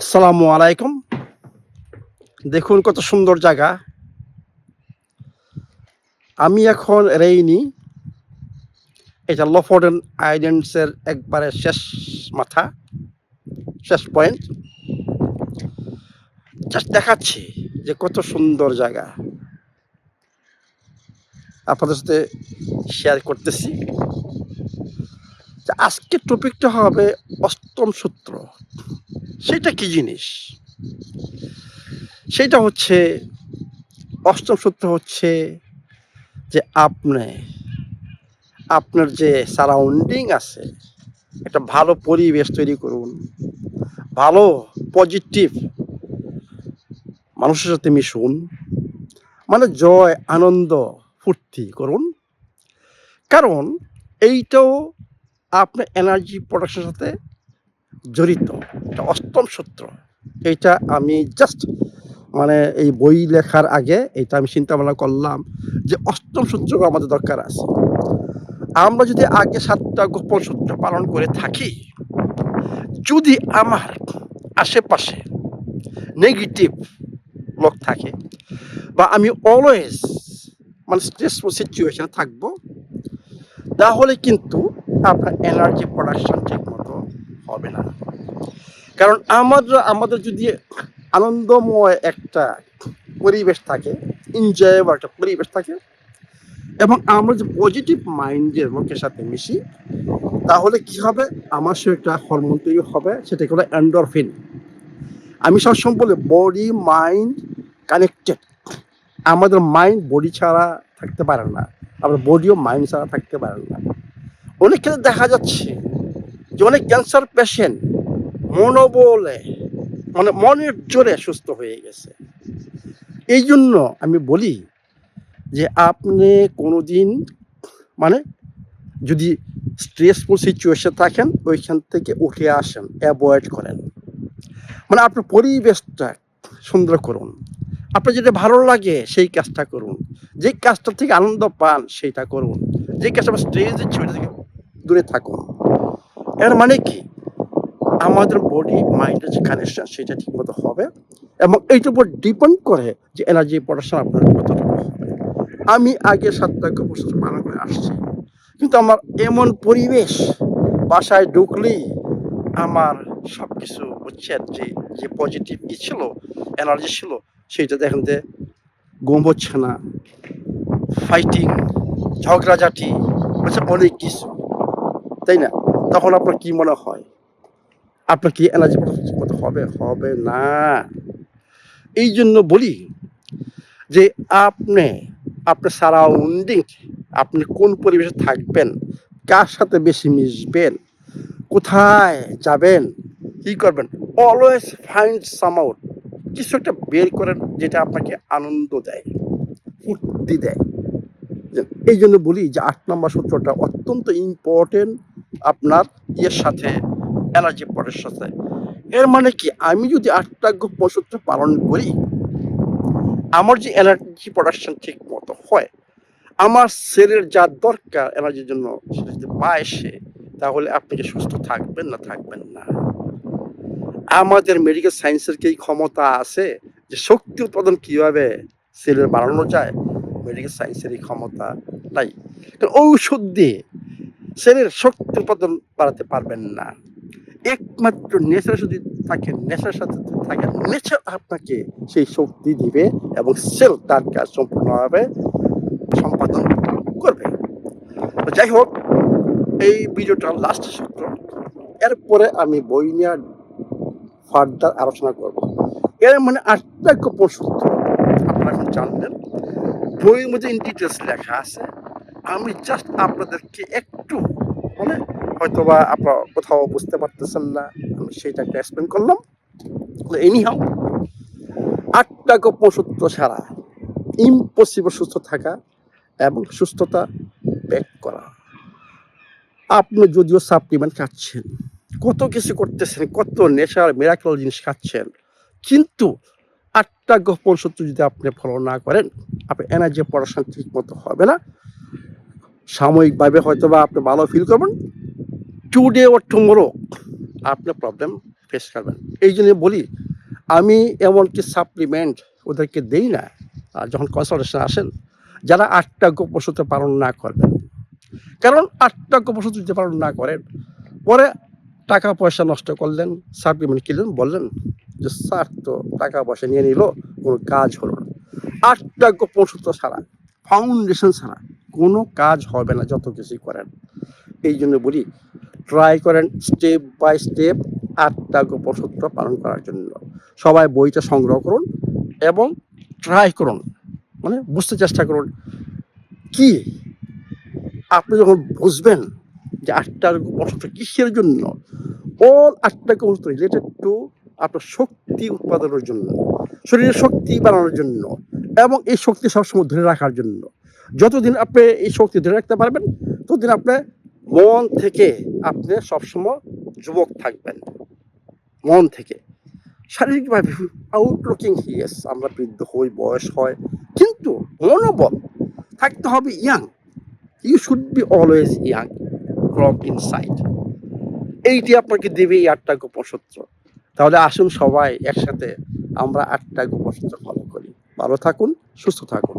আসসালামু আলাইকুম। দেখুন কত সুন্দর জায়গা। আমি এখন রেইনি। এটা লফোর্ডেন আইল্যান্ডসের একবারে শেষ মাথা, শেষ পয়েন্ট জাস্ট দেখাচ্ছি যে কত সুন্দর জায়গা। আপনাদের সাথে শেয়ার করতেছি। আজকের টপিকটা হবে অষ্টম সূত্র। সেটা কি জিনিস? সেটা হচ্ছে, অষ্টম সূত্র হচ্ছে যে আপনি, আপনার যে সারাউন্ডিং আছে, একটা ভালো পরিবেশ তৈরি করুন, ভালো পজিটিভ মানুষের সাথে মিশুন মানে জয়, আনন্দ, ফুর্তি করুন। কারণ এইটাও আপনার এনার্জি প্রোডাকশনের সাথে জড়িত, এটা অষ্টম সূত্র। এইটা আমি জাস্ট মানে এই বই লেখার আগে এটা আমি চিন্তা ভাবনা করলাম যে অষ্টম সূত্র আমাদের দরকার আছে। আমরা যদি আগে সাতটা গোপন সূত্র পালন করে থাকি, যদি আমার আশেপাশে নেগেটিভ লোক থাকে বা আমি অলওয়েজ মানে স্ট্রেসফুল সিচুয়েশনে থাকব, তাহলে কিন্তু আপনার এনার্জি প্রোডাকশন ঠিক মতো হবে না। কারণ আমাদের আমাদের যদি আনন্দময় একটা পরিবেশ থাকে এনজয়েবল একটা পরিবেশ থাকে, এবং আমরা যে পজিটিভ মাইন্ডের লোকের সাথে মিশি, তাহলে কি হবে? আমার সে একটা হরমোন তৈরি হবে, সেটাকে হলো অ্যান্ডরফিন আমি সবসময় বলি বডি মাইন্ড কানেক্টেড আমাদের মাইন্ড বডি ছাড়া থাকতে পারে না আমরা বডিও মাইন্ড ছাড়া থাকতে পারে না। অনেক ক্ষেত্রে দেখা যাচ্ছে যে অনেক ক্যান্সার পেশেন্ট মনোবলে মানে মনের জোরে সুস্থ হয়ে গেছে। এই জন্য আমি বলি যে আপনি কোনো দিন মানে যদি স্ট্রেসফুল সিচুয়েশন থাকেন, ওইখান থেকে উঠে আসেন অ্যাভয়েড করেন। মানে আপনার পরিবেশটা সুন্দর করুন। আপনার যেটা ভালো লাগে, সেই কাজটা করুন। যে কাজটা থেকে আনন্দ পান, সেইটা করুন। যে কাজটা স্ট্রেস দিচ্ছে ওইটা থেকে দূরে থাকুন। এর মানে কি? আমাদের বডি মাইন্ডের যে কানেকশন সেটা ঠিকমতো হবে এবং এইটার উপর ডিপেন্ড করে যে এনার্জি প্রোডাকশন আপনার কতটুকু হবে। আমি আগে সাতটা বছর পালন করে আসছি। কিন্তু আমার এমন পরিবেশ বাসায় ঢুকলেই আমার সব কিছু বুঝছেন যে যে পজিটিভ ই ছিল এনার্জি ছিল, সেইটা দেখেন যে ঘুম হচ্ছে না। ফাইটিং ঝগড়াঝাটি হচ্ছে অনেক কিছু। তাই না? তখন আপনার কি মনে হয়? আপনার কি এনার্জি মতো হবে হবে না। এই জন্য বলি যে আপনি আপনার সারাউন্ডিং আপনি কোন পরিবেশে থাকবেন, কার সাথে বেশি মিশবেন, কোথায় যাবেন, কি করবেন অলওয়েজ ফাইন্ড সাম আউট কিছু একটা বের করেন যেটা আপনাকে আনন্দ দেয়, ফুর্তি দেয়। এই জন্য বলি যে আট নম্বর সূত্রটা অত্যন্ত ইম্পর্টেন্ট আপনার ইয়ের সাথে এনার্জি পটের সাথে এর মানে কি? আমি যদি আটটা গোপন সূত্র পালন করি, আমার যে এনার্জি প্রোডাকশন ঠিক মতো হয়, আমার সেলের যা দরকার এনার্জির জন্য সেটা যদি পায় সে, তাহলে আপনি কি সুস্থ থাকবেন না থাকবেন না? আমাদের মেডিকেল সায়েন্সের কি ক্ষমতা আছে যে শক্তি উৎপাদন কীভাবে সেলের বাড়ানো যায়? মেডিকেল সায়েন্সের এই ক্ষমতা নাই। কারণ ঔষধ দিয়ে সেলের শক্তি উৎপাদন বাড়াতে পারবেন না। একমাত্র নেচার যদি থাকে, নেশার সাথে থাকে নেচার আপনাকে সেই শক্তি দিবে এবং সেল তার কাজ সম্পূর্ণভাবে সম্পাদন করবে। যাই হোক, এই ভিডিওটা লাস্ট সূত্র এরপরে আমি বই নিয়ে ফার্দার আলোচনা করব। এর মানে আটটা গোপন সূত্র, আপনারা এখন জানলেন। বইয়ের মধ্যে ইন ডিটেলস লেখা আছে। আমি জাস্ট আপনাদেরকে একটু মানে হয়তোবা আপনারা কোথাও বুঝতে পারতেছেন না, আমি সেটা একটা এক্সপ্লেন করলাম। এনি এনিহাও আটটা গোপন সূত্র ছাড়া ইম্পসিবল সুস্থ থাকা এবং সুস্থতা ব্যাক করা। আপনি যদিও সাপ্লিমেন্ট খাচ্ছেন, কত কিছু করতেছেন, কত নেশার মেরাকল জিনিস খাচ্ছেন, কিন্তু আটটা গোপন সূত্র যদি আপনি ফলো না করেন, আপনি এনার্জি পড়াশোনা ঠিক মতো হবে না। সাময়িকভাবে হয়তো বা আপনি ভালো ফিল করবেন টুডে ওর টুমোরো আপনার প্রবলেম ফেস করবেন। এই জন্য বলি, আমি এমনকি সাপ্লিমেন্ট ওদেরকে দেই না। আর যখন কনসালটেশন আসেন, যারা আটটা গোপসতে পালন না করবেন কারণ আটটা গোপসত যদি পালন না করেন, পরে টাকা পয়সা নষ্ট করলেন সাপ্লিমেন্ট কিনলেন, বললেন যে, স্যার তো টাকা পয়সা নিয়ে নিল, কোনো কাজ হলো না। আটটা গোপন সূত্র ছাড়া ফাউন্ডেশন ছাড়া কোনো কাজ হবে না, যত কিছুই করেন। এই জন্য বলি ট্রাই করেন স্টেপ বাই স্টেপ আটটা গোপন সূত্র পালন করার জন্য। সবাই বইটা সংগ্রহ করুন এবং ট্রাই করুন। মানে বুঝতে চেষ্টা করুন কি? আপনি যখন বুঝবেন যে আটটা গোপন সূত্র কিসের জন্য? অল আটটা সূত্র রিলেটেড টু আপনার শক্তি উৎপাদনের জন্য, শরীরের শক্তি বাড়ানোর জন্য এবং এই শক্তি সবসময় ধরে রাখার জন্য। যতদিন আপনি এই শক্তি ধরে রাখতে পারবেন, ততদিন আপনি মন থেকে আপনি সবসময় যুবক থাকবেন। মন থেকে। শারীরিকভাবে আউটলুকিং ইয়েস আমরা বৃদ্ধ হই, বয়স হয়, কিন্তু মনোবল থাকতে হবে young you should be always young from inside এইটি আপনাকে দেবে এই আটটা গোপন সূত্র। তাহলে আসুন সবাই একসাথে আমরা আটটা গোপন সূত্র ফলো করি। ভালো থাকুন, সুস্থ থাকুন।